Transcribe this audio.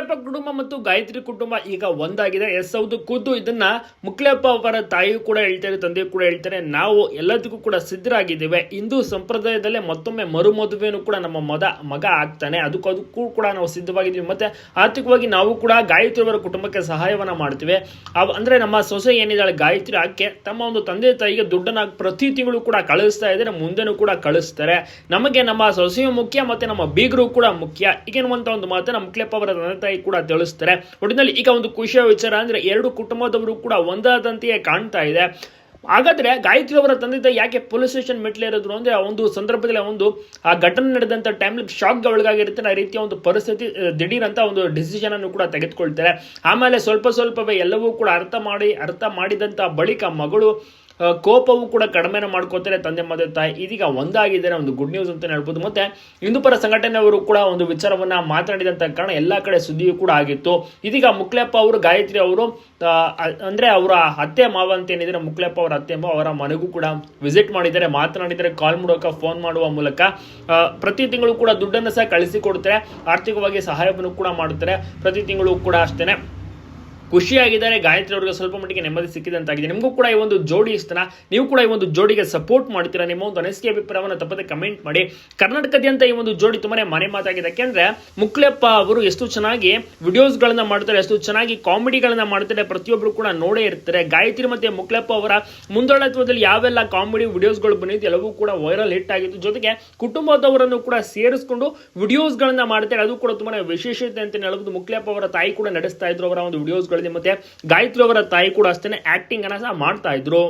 ಮುಕ್ಲೆಪ್ಪ ಕುಟುಂಬ ಮತ್ತು ಗಾಯತ್ರಿ ಕುಟುಂಬ ಈಗ ಒಂದಾಗಿದೆ. ಎಸ್, ಹೌದು, ಖುದ್ದು ಇದನ್ನ ಮುಕ್ಲೆಪ್ಪ ಅವರ ತಾಯಿಯು ಕೂಡ ಹೇಳ್ತಾರೆ, ತಂದೆಯು ಕೂಡ ಹೇಳ್ತಾರೆ. ನಾವು ಎಲ್ಲದಕ್ಕೂ ಕೂಡ ಸಿದ್ಧರಾಗಿದ್ದೇವೆ. ಹಿಂದೂ ಸಂಪ್ರದಾಯದಲ್ಲೇ ಮತ್ತೊಮ್ಮೆ ಮರು ಮದುವೆನೂ ಕೂಡ ನಮ್ಮ ಮದ, ಮಗ ಆಗ್ತಾನೆ. ಅದಕ್ಕೂ ಕೂಡ ನಾವು ಸಿದ್ಧವಾಗಿದ್ದೀವಿ. ಮತ್ತೆ ಆರ್ಥಿಕವಾಗಿ ನಾವು ಕೂಡ ಗಾಯತ್ರಿ ಅವರ ಕುಟುಂಬಕ್ಕೆ ಸಹಾಯವನ್ನ ಮಾಡ್ತೀವಿ. ಅಂದ್ರೆ ನಮ್ಮ ಸೊಸೆ ಏನಿದ್ದಾಳೆ, ಗಾಯತ್ರಿ ಆಕೆ, ತಮ್ಮ ಒಂದು ತಂದೆ ತಾಯಿಗೆ ದುಡ್ಡನ್ನ ಪ್ರತಿ ತಿಂಗಳು ಕೂಡ ಕಳಿಸ್ತಾ ಇದ್ದಾರೆ, ಮುಂದೆನೂ ಕೂಡ ಕಳಿಸ್ತಾರೆ. ನಮಗೆ ನಮ್ಮ ಸೊಸೆಯು ಮುಖ್ಯ, ಮತ್ತೆ ನಮ್ಮ ಬೀಗರು ಕೂಡ ಮುಖ್ಯ. ಈಗೇನುವಂತ ಒಂದು ಮಾತನ್ನ ಮುಕ್ಲೆಪ್ಪ ಅವರ ತಂದೆ ಕೂಡ ತಿಳಿಸ್ತಾರೆ. ಒಟ್ಟಿನಲ್ಲಿ ಈಗ ಒಂದು ಖುಷಿಯ ವಿಚಾರ ಅಂದ್ರೆ ಎರಡು ಕುಟುಂಬದವರು ಕೂಡ ಒಂದಾದಂತೆಯೇ ಕಾಣ್ತಾ ಇದೆ. ಹಾಗಾದ್ರೆ ಗಾಯತ್ರಿ ಅವರ ತಂದೆ ಯಾಕೆ ಪೊಲೀಸ್ ಸ್ಟೇಷನ್ ಮೆಟ್ಲೇರಿದ್ರು ಅಂದ್ರೆ ಆ ಒಂದು ಸಂದರ್ಭದಲ್ಲಿ ಒಂದು, ಆ ಘಟನೆ ನಡೆದಂತ ಟೈಮ್ಲಿ ಶಾಕ್ ಒಳಗಾಗಿರುತ್ತೆ ಆ ರೀತಿಯ ಒಂದು ಪರಿಸ್ಥಿತಿ ದಿಢೀರಂತ ಒಂದು ಡಿಸಿಷನ್ ಅನ್ನು ಕೂಡ ತೆಗೆದುಕೊಳ್ತಾರೆ. ಆಮೇಲೆ ಸ್ವಲ್ಪ ಸ್ವಲ್ಪವೇ ಎಲ್ಲವೂ ಕೂಡ ಅರ್ಥ ಮಾಡಿ, ಅರ್ಥ ಮಾಡಿದಂತ ಬಳಿಕ ಮಗಳು ಕೋಪವು ಕೂಡ ಕಡಿಮೆನ ಮಾಡ್ಕೋತಾರೆ ತಂದೆ ಮತ್ತೆ ತಾಯಿ. ಇದೀಗ ಒಂದಾಗಿದ್ದಾರೆ ಒಂದು ಗುಡ್ ನ್ಯೂಸ್ ಅಂತ ಹೇಳ್ಬೋದು. ಮತ್ತೆ ಹಿಂದೂಪರ ಸಂಘಟನೆಯವರು ಕೂಡ ಒಂದು ವಿಚಾರವನ್ನ ಮಾತನಾಡಿದಂತ ಕಾರಣ ಎಲ್ಲಾ ಕಡೆ ಸುದ್ದಿಯೂ ಕೂಡ ಆಗಿತ್ತು. ಇದೀಗ ಮುಕ್ಲೆಪ್ಪ ಅವರು, ಗಾಯತ್ರಿ ಅವರು ಅಂದ್ರೆ ಅವರ ಅತ್ತೆ ಮಾವ ಅಂತ ಏನಿದ್ರೆ ಮುಕ್ಲೆಪ್ಪ ಅವರ ಅತ್ತೆ ಮಾವ ಅವರ ಮನೆಗೂ ಕೂಡ ವಿಸಿಟ್ ಮಾಡಿದ್ದಾರೆ ಮಾತನಾಡಿದರೆ ಕಾಲ್ ಮೂಲಕ ಫೋನ್ ಮಾಡುವ ಮೂಲಕ ಪ್ರತಿ ತಿಂಗಳು ಕೂಡ ದುಡ್ಡನ್ನು ಸಹ ಕಳಿಸಿಕೊಡ್ತಾರೆ ಆರ್ಥಿಕವಾಗಿ ಸಹಾಯವನ್ನು ಕೂಡ ಮಾಡುತ್ತಾರೆ. ಪ್ರತಿ ತಿಂಗಳು ಕೂಡ ಅಷ್ಟೇನೆ. ಖುಷಿಯಾಗಿದ್ದಾರೆ. ಗಾಯತ್ರಿ ಅವರಿಗೆ ಸ್ವಲ್ಪ ಮಟ್ಟಿಗೆ ನೆಮ್ಮದಿ ಸಿಕ್ಕಿದಂತಾಗಿದೆ ನಿಮಗೂ ಕೂಡ ಈ ಒಂದು ಜೋಡಿ ಇಷ್ಟನ ನೀವು ಕೂಡ ಈ ಒಂದು ಜೋಡಿಗೆ ಸಪೋರ್ಟ್ ಮಾಡ್ತೀರಾ? ನಿಮ್ಮ ಒಂದು ಅನಿಸಿಕೆ ಅಭಿಪ್ರಾಯವನ್ನು ತಪ್ಪದೆ ಕಮೆಂಟ್ ಮಾಡಿ. ಕರ್ನಾಟಕದ್ಯಂತ ಈ ಒಂದು ಜೋಡಿ ತುಂಬಾನೇ ಮನೆ ಮಾತಾಗಿದೆ. ಯಾಕೆಂದ್ರೆ ಮುಕ್ಲೆಪ್ಪ ಅವರು ಎಷ್ಟು ಚೆನ್ನಾಗಿ ವಿಡಿಯೋಸ್ಗಳನ್ನ ಮಾಡ್ತಾರೆ, ಎಷ್ಟು ಚೆನ್ನಾಗಿ ಕಾಮಿಡಿಗಳನ್ನ ಮಾಡ್ತಾರೆ ಪ್ರತಿಯೊಬ್ಬರು ಕೂಡ ನೋಡೇ ಇರ್ತಾರೆ. ಗಾಯತ್ರಿ ಮತ್ತೆ ಮುಕ್ಲೆಪ್ಪ ಅವರ ಮುಂದಾಳತ್ವದಲ್ಲಿ ಯಾವೆಲ್ಲ ಕಾಮಿಡಿ ವಿಡಿಯೋಸ್ಗಳು ಬಂದಿದ್ದು ಎಲ್ಲವೂ ಕೂಡ ವೈರಲ್ ಹಿಟ್ ಆಗಿತ್ತು. ಜೊತೆಗೆ ಕುಟುಂಬದವರನ್ನು ಕೂಡ ಸೇರಿಸ್ಕೊಂಡು ವಿಡಿಯೋಸ್ಗಳನ್ನ ಮಾಡ್ತಾರೆ. ಅದು ಕೂಡ ತುಂಬಾ ವಿಶೇಷತೆ ಅಂತ ಹೇಳ್ಬೋದು ಮುಕ್ಲೆಪ್ಪ ಅವರ ತಾಯಿ ಕೂಡ ನಡೆಸ್ತಾ ಇದ್ರು ಅವರ ಒಂದು ವಿಡಿಯೋಸ್ಗಳಲ್ಲಿ ಮತ್ತೆ ಗಾಯತ್ರಿ ಅವರ ತಾಯಿ ಕೂಡ ಅಷ್ಟೇ ಆಕ್ಟಿಂಗ್ ಅನ್ನ ಸಹ ಮಾಡ್ತಾ ಇದ್ರು.